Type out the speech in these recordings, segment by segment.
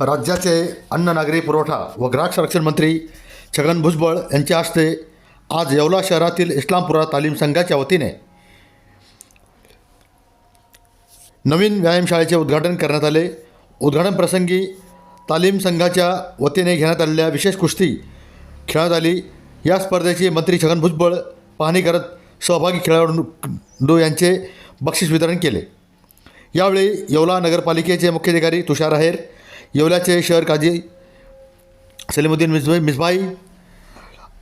राज्याचे अन्न नागरी पुरवठा व ग्राहक संरक्षण मंत्री छगन भुजबळ यांच्या हस्ते आज येवला शहरातील इस्लामपुरा तालीम संघाच्या वतीने नवीन व्यायामशाळेचे उद्घाटन करण्यात आले. उद्घाटन प्रसंगी तालीम संघाच्या वतीने घेण्यात आलेल्या विशेष कुस्ती खेळण्यात आली. या स्पर्धेची मंत्री छगन भुजबळ पाहणी करत सहभागी खेळाडू यांचे बक्षीस वितरण केले. यावेळी येवला नगरपालिकेचे मुख्याधिकारी तुषार आहेर येवल्याचे शहर काजी सलीमुद्दीन मिसबाई मिसभाई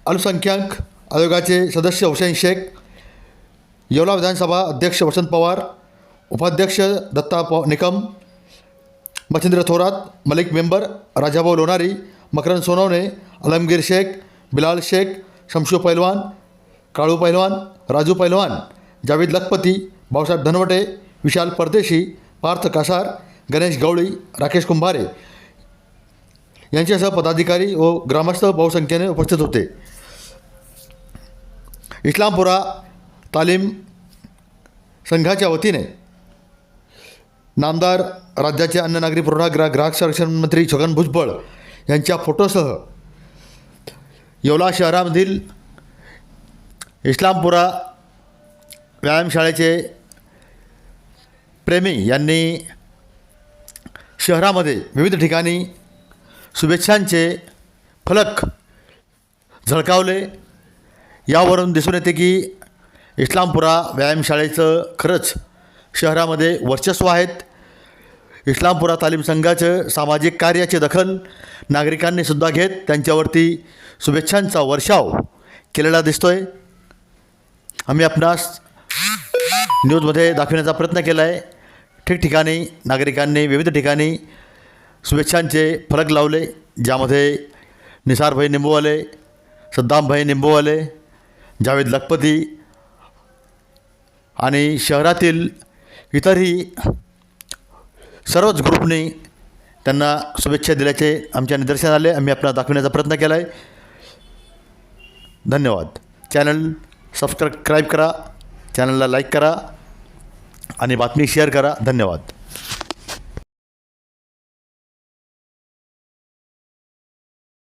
अल्पसंख्याक आयोगाचे सदस्य हुसेन शेख येवला विधानसभा अध्यक्ष वसंत पवार उपाध्यक्ष दत्ता प निकम मच्छिंद्र थोरात मलिक मेंबर राजाभाऊ लोणारी मकरंद सोनवणे अलमगीर शेख बिलाल शेख शमशू पैलवान काळू पैलवान राजू पैलवान जावेद लखपती भाऊसाहेब धनवटे विशाल परदेशी पार्थ कासार गणेश गवळी राकेश कुंभारे यांच्यासह पदाधिकारी व ग्रामस्थ बहुसंख्येने उपस्थित होते. इस्लामपुरा तालीम संघाच्या वतीने नामदार राज्याचे अन्न नागरी पुरवठा ग्रा ग्राहक संरक्षण मंत्री छगन भुजबळ यांच्या फोटोसह येवला शहरामधील इस्लामपुरा व्यायामशाळेचे प्रेमी यांनी शहरामध्ये विविध ठिकाणी शुभेच्छांचे फलक झळकावले. यावरून दिसून येते की इस्लामपुरा व्यायामशाळेचं खरंच शहरामध्ये वर्चस्व आहेत. इस्लामपुरा तालीम संघाचं सामाजिक कार्याची दखल नागरिकांनी सुद्धा घेत त्यांच्यावरती शुभेच्छांचा वर्षाव केलेला दिसतोय. आम्ही आपणास न्यूजमध्ये दाखवण्याचा प्रयत्न केला आहे ठिकठिकाणी नागरिकांनी विविध ठिकाणी शुभेच्छांचे फलक लावले ज्यामध्ये निसारभाई निंबूवाले सद्दामभाई निंबूवाले जावेद लखपती आणि शहरातील इतरही सर्वच ग्रुपनी त्यांना शुभेच्छा दिल्याचे आमच्या निदर्शन आले. आम्ही आपल्याला दाखवण्याचा प्रयत्न केला आहे धन्यवाद. चॅनल सबस्क्राईब करा चॅनलला लाईक करा आणि बातमी शेअर करा. धन्यवाद.